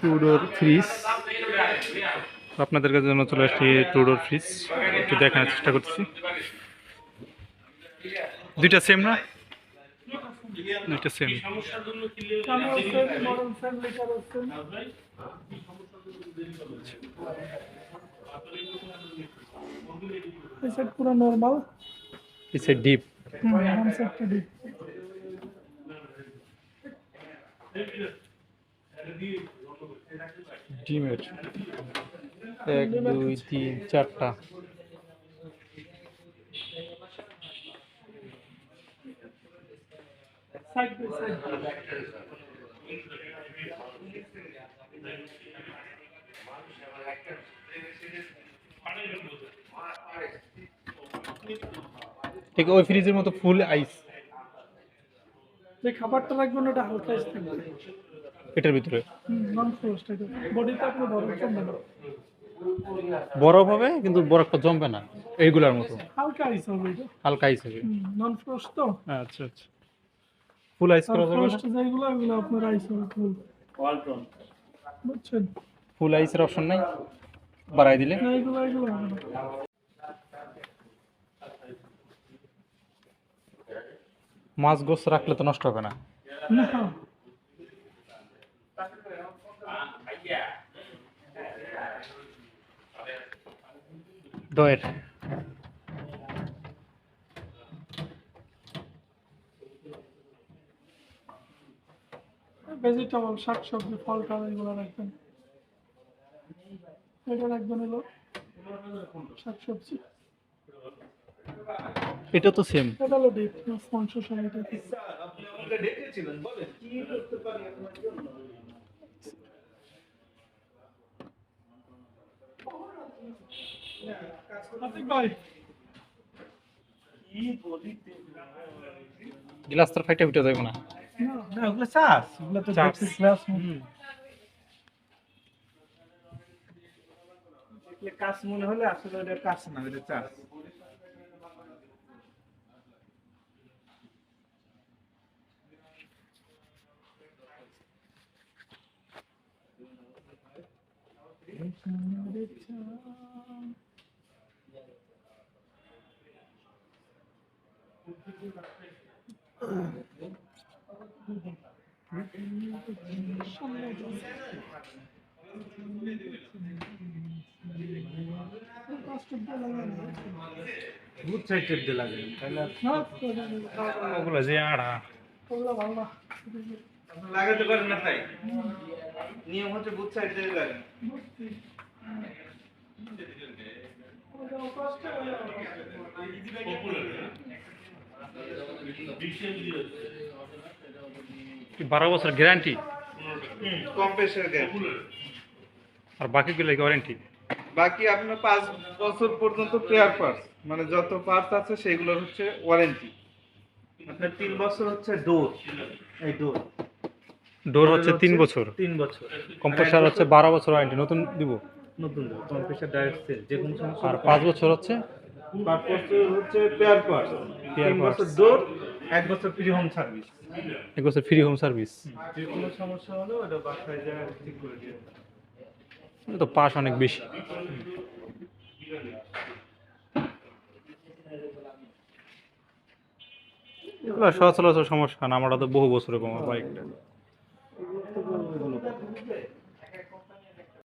Two door fridge আপনাদের কাছে জন্য চলে আসছি টু ডোর ফ্রিজ একটু দেখানোর চেষ্টা করছি দুইটা সেম না? দুইটা সেম পুরো নরমাল ডিপ ডিমের। এক, দুই, তিন, চারটা। ঠিক, ওই ফ্রিজের মতো ফুল আইস। যে খাবারটা রাখবেন ওটা হালকা আইস থাকবে। এটার ভিতরে। বরফ বরফ হবে কিন্তু বরফটা জমবে না এইগুলার মতো। হালকা আইস হবে হালকা আইস হবে। নন ফ্রোস্ট তো। আচ্ছা আচ্ছা। ফুল আইস করা যাবে না? যেগুলো ওগুলো আপনার আইস হবে ফুল বুঝছেন? ফুল আইসের অপশন নাই? বাড়াই দিলে? না এগুলো এগুলো মাছ গোস রাখলে তো নষ্ট হবে না? না। দয়ের ভেজিটেবল শাক সবজি ফল টল এগুলো রাখবেন। এটা রাখবেন হলো শাক সবজি এটা তো সেম এটা হলো ডিপ মাংস সব এটা। আতিক ভাই গ্লাস তো ফাইটা উঠে যাবে না। না ওগুলো চাষ ওগুলো তো চাষ। গ্লাস কাজ মনে হলে আসলে ওটা কাজ না ওটা চাষ ভূত সাইড টেপ দিয়ে লাগে তাহলে ওগুলো যে আড়া। আপনি লাগাতে পারেন না তাই? নিয়ম হচ্ছে ভূত সাইড দিয়ে লাগে। বারো বছর গ্যারান্টি কম আর বাকিগুলো ওয়ারেন্টি বাকি আপনার পাঁচ বছর পর্যন্ত পেয়ার পার্টস মানে যত পার্টস আছে সেগুলোর হচ্ছে ওয়ারেন্টি আপনার তিন বছর হচ্ছে ডোর এই ডোর ডোর হচ্ছে তিন বছর। তিন বছর। কম্প্রেসার হচ্ছে বারো বছর ওয়ারেন্টি নতুন দিব? নতুন দেবো কম্প্রেসার ডাইরেক্ট সেল যে কোনো সমস্যা আর পাঁচ বছর হচ্ছে? পাঁচ বছর হচ্ছে পেয়ার পার্টস তিন parts। বছর ডোর এক বছর ফ্রি হোম সার্ভিস এক বছর ফ্রি হোম সার্ভিস যে কোনো সমস্যা হলো ওটা বাসায় যায় ঠিক করে দিয়ে তো পাস অনেক বেশি। এগুলো সচরাচর সমস্যা না আমরা তো বহু বছর কমা বাইকটা।